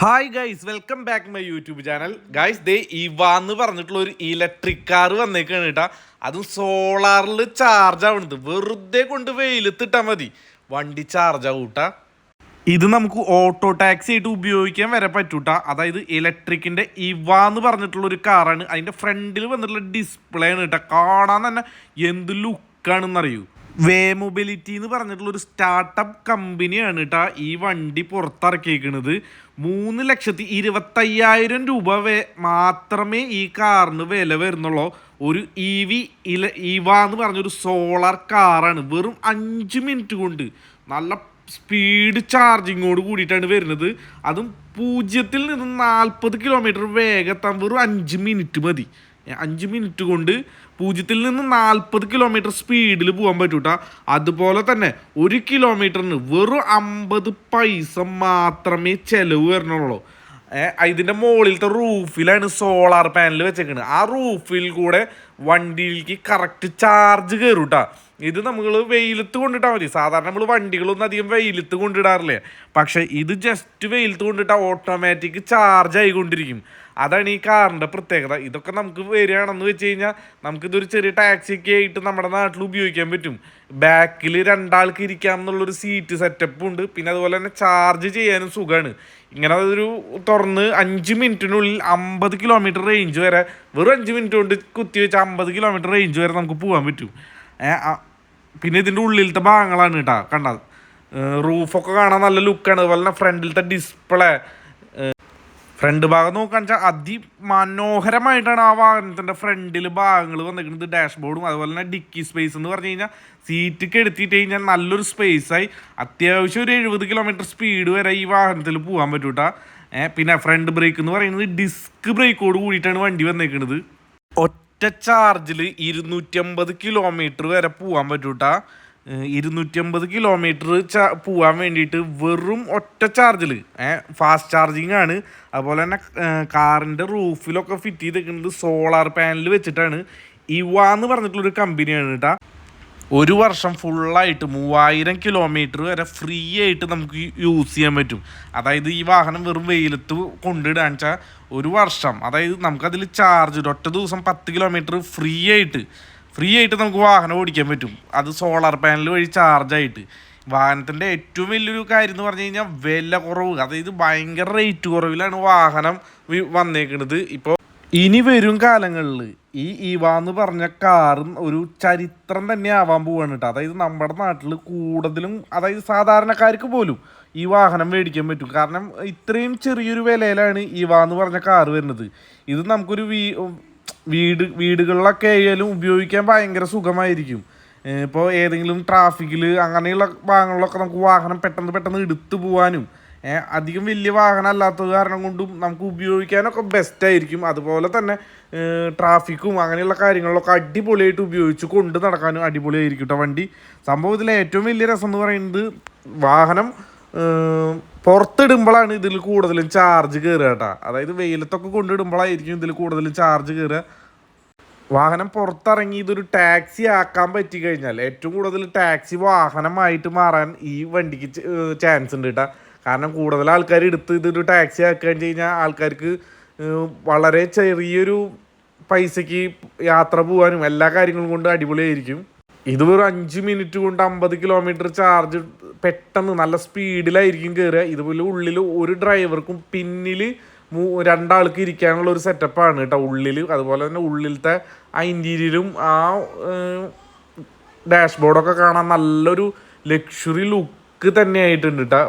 Hi guys welcome back my YouTube channel guys ദേ ഇവ എന്ന് പറഞ്ഞിട്ടുള്ള ഒരു ഇലക്ട്രിക് കാർ വന്നേക്കാണ് കേട്ടാ. അതും സോളാറിൽ ചാർജ് ആവണത്. വെറുതെ കൊണ്ട് വെയിലത്തിട്ടാൽ മതി. വണ്ടി ചാർജ് ആവൂട്ടാ ഇത് നമുക്ക് ഓട്ടോ ടാക്സി ആയിട്ട് ഉപയോഗിക്കാൻ വരെ പറ്റൂട്ട അതായത് ഇലക്ട്രിക്കിന്റെ ഇവ എന്ന് പറഞ്ഞിട്ടുള്ള ഒരു കാറാണ് അതിന്റെ ഫ്രണ്ടിൽ വന്നിട്ടുള്ള ഡിസ്പ്ലേ ആണ് കേട്ടോ. കാണാൻ തന്നെ എന്ത് ലുക്കാണെന്നറിയൂ വേ മൊബിലിറ്റി എന്ന് പറഞ്ഞിട്ടുള്ള ഒരു സ്റ്റാർട്ടപ്പ് കമ്പനിയാണ് കേട്ടോ ഈ വണ്ടി പുറത്തിറക്കിയിരിക്കുന്നത് മൂന്ന് ലക്ഷത്തി ഇരുപത്തയ്യായിരം രൂപ വേ മാത്രമേ ഈ കാറിന് വില വരുന്നുള്ളൂ. ഒരു ഇ വി ഇല ഇവ എന്ന് പറഞ്ഞൊരു സോളാർ കാറാണ് വെറും അഞ്ച് മിനിറ്റ് കൊണ്ട്. നല്ല സ്പീഡ് ചാർജിങ്ങോട് കൂടിയിട്ടാണ് വരുന്നത്. അതും പൂജ്യത്തിൽ നിന്ന് നാൽപ്പത് കിലോമീറ്റർ വേഗത്താൻ വെറും അഞ്ച് മിനിറ്റ് മതി. അഞ്ച് മിനിറ്റ് കൊണ്ട് പൂജ്യത്തിൽ നിന്ന് നാൽപ്പത് കിലോമീറ്റർ സ്പീഡിൽ പോകാൻ പറ്റൂട്ടാ. അതുപോലെ തന്നെ ഒരു കിലോമീറ്ററിന് വെറും അമ്പത് പൈസ മാത്രമേ ചെലവ് വരണുള്ളൂ. ഇതിന്റെ മുകളിലത്തെ റൂഫിലാണ് സോളാർ പാനൽ വെച്ചേക്കുന്നത് ആ റൂഫിൽ കൂടെ വണ്ടിയിലേക്ക് കറക്റ്റ് ചാർജ് കയറും ഇത് നമ്മൾ വെയിലത്ത് കൊണ്ടിട്ടാൽ മതി. സാധാരണ നമ്മൾ വണ്ടികളൊന്നും അധികം വെയിലത്ത് കൊണ്ടിടാറില്ല? പക്ഷേ ഇത് ജസ്റ്റ് വെയിലത്ത് കൊണ്ടിട്ടാൽ ഓട്ടോമാറ്റിക് ചാർജ് ആയിക്കൊണ്ടിരിക്കും. അതാണ് ഈ കാറിന്റെ പ്രത്യേകത. ഇതൊക്കെ നമുക്ക് വരികയാണെന്ന് വെച്ച് കഴിഞ്ഞാൽ നമുക്കിതൊരു ചെറിയ ടാക്സിയൊക്കെ ആയിട്ട് നമ്മുടെ നാട്ടിൽ ഉപയോഗിക്കാൻ പറ്റും. ബാക്കിൽ രണ്ടാൾക്ക് ഇരിക്കാം എന്നുള്ളൊരു സീറ്റ് സെറ്റപ്പും ഉണ്ട്. പിന്നെ അതുപോലെ തന്നെ ചാർജ് ചെയ്യാനും സുഖമാണ് ഇങ്ങനെ അതൊരു തുറന്ന് അഞ്ച് മിനിറ്റിനുള്ളിൽ അമ്പത് കിലോമീറ്റർ റേഞ്ച് വരെ വെറും അഞ്ച് മിനിറ്റ് കൊണ്ട് കുത്തി വെച്ച് അമ്പത് കിലോമീറ്റർ റേഞ്ച് വരെ നമുക്ക് പോകാൻ പറ്റും. പിന്നെ ഇതിന്റെ ഉള്ളിലത്തെ ഭാഗങ്ങളാണ് കേട്ടോ കണ്ടത് റൂഫൊക്കെ കാണാൻ നല്ല ലുക്കാണ് അതുപോലെ തന്നെ ഫ്രണ്ടിലത്തെ ഡിസ്പ്ലേ ഫ്രണ്ട് ഭാഗം നോക്കുകയാണെന്ന് വെച്ചാൽ അതിമനോഹരമായിട്ടാണ് ആ വാഹനത്തിന്റെ ഫ്രണ്ടിൽ ഭാഗങ്ങൾ വന്നിരിക്കുന്നത്. ഡാഷ്ബോർഡും അതുപോലെ തന്നെ ഡിക്കി സ്പേസ് എന്ന് പറഞ്ഞു കഴിഞ്ഞാൽ സീറ്റൊക്കെ എടുത്തിട്ട് കഴിഞ്ഞാൽ നല്ലൊരു സ്പേസായി അത്യാവശ്യം ഒരു എഴുപത് കിലോമീറ്റർ സ്പീഡ് വരെ ഈ വാഹനത്തിൽ പോകാൻ പറ്റൂട്ടാ. പിന്നെ ഫ്രണ്ട് ബ്രേക്ക് എന്ന് പറയുന്നത് ഡിസ്ക് ബ്രേക്കോട് കൂടിയിട്ടാണ് വണ്ടി വന്നേക്കുന്നത് ഒറ്റ ചാർജിൽ ഇരുന്നൂറ്റമ്പത് കിലോമീറ്റർ വരെ പോകാൻ പറ്റൂട്ടാ. ഇരുന്നൂറ്റമ്പത് കിലോമീറ്റർ ചാ പോകാൻ വേണ്ടിയിട്ട് വെറും ഒറ്റ ചാർജിൽ ഫാസ്റ്റ് ചാർജിങ് ആണ്. അതുപോലെ തന്നെ കാറിന്റെ റൂഫിലൊക്കെ ഫിറ്റ് ചെയ്തേക്കുന്നത് സോളാർ പാനൽ വെച്ചിട്ടാണ്. ഇവ എന്ന് പറഞ്ഞിട്ടുള്ളൊരു കമ്പനിയാണ് കേട്ടോ ഒരു വർഷം ഫുള്ളായിട്ട് മൂവായിരം കിലോമീറ്റർ വരെ ഫ്രീ ആയിട്ട് നമുക്ക് യൂസ് ചെയ്യാൻ പറ്റും. അതായത് ഈ വാഹനം വെറും വെയിലത്ത് കൊണ്ടിടാന്ന് വെച്ചാൽ ഒരു വർഷം. അതായത് നമുക്കതിൽ ചാർജ് ഒറ്റ ദിവസം പത്ത് കിലോമീറ്റർ ഫ്രീ ആയിട്ട് ഫ്രീ ആയിട്ട് നമുക്ക് വാഹനം ഓടിക്കാൻ പറ്റും. അത് സോളാർ പാനൽ വഴി ചാർജ് ആയിട്ട്. വാഹനത്തിന്റെ ഏറ്റവും വലിയൊരു കാര്യം എന്ന് പറഞ്ഞു കഴിഞ്ഞാൽ വില കുറവ്. അതായത് ഭയങ്കര റേറ്റ് കുറവിലാണ് വാഹനം വന്നേക്കുന്നത് ഇപ്പോൾ ഇനി വരും കാലങ്ങളിൽ ഈ ഇവ എന്ന് പറഞ്ഞ കാറും ഒരു ചരിത്രം തന്നെ ആവാൻ പോവാണ് കേട്ടോ അതായത് നമ്മുടെ നാട്ടിൽ കൂടുതലും അതായത് സാധാരണക്കാർക്ക് പോലും ഈ വാഹനം മേടിക്കാൻ പറ്റും. കാരണം ഇത്രയും ചെറിയൊരു വിലയിലാണ് ഇവ എന്ന് പറഞ്ഞ കാർ വരുന്നത്. ഇത് നമുക്കൊരു വീ വീട് വീടുകളിലൊക്കെ ആയാലും ഉപയോഗിക്കാൻ ഭയങ്കര സുഖമായിരിക്കും. ഇപ്പോൾ ഏതെങ്കിലും ട്രാഫിക്കിൽ അങ്ങനെയുള്ള ഭാഗങ്ങളിലൊക്കെ നമുക്ക് വാഹനം പെട്ടെന്ന് പെട്ടെന്ന് എടുത്തു പോകാനും അധികം വലിയ വാഹനം അല്ലാത്തത് കാരണം കൊണ്ടും നമുക്ക് ഉപയോഗിക്കാനൊക്കെ ബെസ്റ്റ് ആയിരിക്കും. അതുപോലെ തന്നെ ട്രാഫിക്കും അങ്ങനെയുള്ള കാര്യങ്ങളിലൊക്കെ അടിപൊളിയായിട്ട് ഉപയോഗിച്ച് കൊണ്ട് നടക്കാനും അടിപൊളിയായിരിക്കും കേട്ടോ വണ്ടി. സംഭവത്തിലെ ഏറ്റവും വലിയ രസം എന്ന് പറയുന്നത് വാഹനം പുറത്തിടുമ്പോഴാണ് ഇതിൽ കൂടുതലും ചാർജ് കയറുക കേട്ടോ. അതായത് വെയിലത്തൊക്കെ കൊണ്ടിടുമ്പോഴായിരിക്കും ഇതിൽ കൂടുതലും ചാർജ് കയറുക വാഹനം പുറത്തിറങ്ങി ഇതൊരു ടാക്സി ആക്കാൻ പറ്റി കഴിഞ്ഞാൽ ഏറ്റവും കൂടുതൽ ടാക്സി വാഹനമായിട്ട് മാറാൻ ഈ വണ്ടിക്ക് ചാൻസ് ഉണ്ട് കേട്ടോ. കാരണം കൂടുതൽ ആൾക്കാർ എടുത്ത് ഇതൊരു ടാക്സി ആക്കാൻ കഴിഞ്ഞാൽ ആൾക്കാർക്ക് വളരെ ചെറിയൊരു പൈസയ്ക്ക് യാത്ര പോകാനും എല്ലാ കാര്യങ്ങളും കൊണ്ട് അടിപൊളിയായിരിക്കും. ഇത് വെറും അഞ്ച് മിനിറ്റ് കൊണ്ട് അമ്പത് കിലോമീറ്റർ ചാർജ് പെട്ടെന്ന് നല്ല സ്പീഡിലായിരിക്കും കയറുക ഇതുപോലെ ഉള്ളിൽ ഒരു ഡ്രൈവർക്കും പിന്നിൽ മൂ രണ്ടാൾക്ക് ഇരിക്കാനുള്ള ഒരു സെറ്റപ്പാണ് കേട്ടോ ഉള്ളിൽ. അതുപോലെ തന്നെ ഉള്ളിലത്തെ ആ ഇന്റീരിയലും ആ ഡാഷ്ബോർഡൊക്കെ കാണാൻ നല്ലൊരു ലക്ഷറി ലുക്ക് തന്നെ ആയിട്ടുണ്ട് കേട്ടോ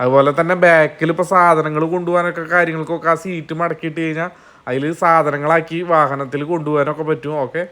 അതുപോലെ തന്നെ ബാക്കിൽ ഇപ്പോൾ സാധനങ്ങൾ കൊണ്ടുപോകാനൊക്കെ കാര്യങ്ങൾക്കൊക്കെ ആ സീറ്റ് മടക്കിയിട്ട് കഴിഞ്ഞാൽ അതിൽ സാധനങ്ങളാക്കി വാഹനത്തിൽ കൊണ്ടുപോകാനൊക്കെ പറ്റും. ഓക്കെ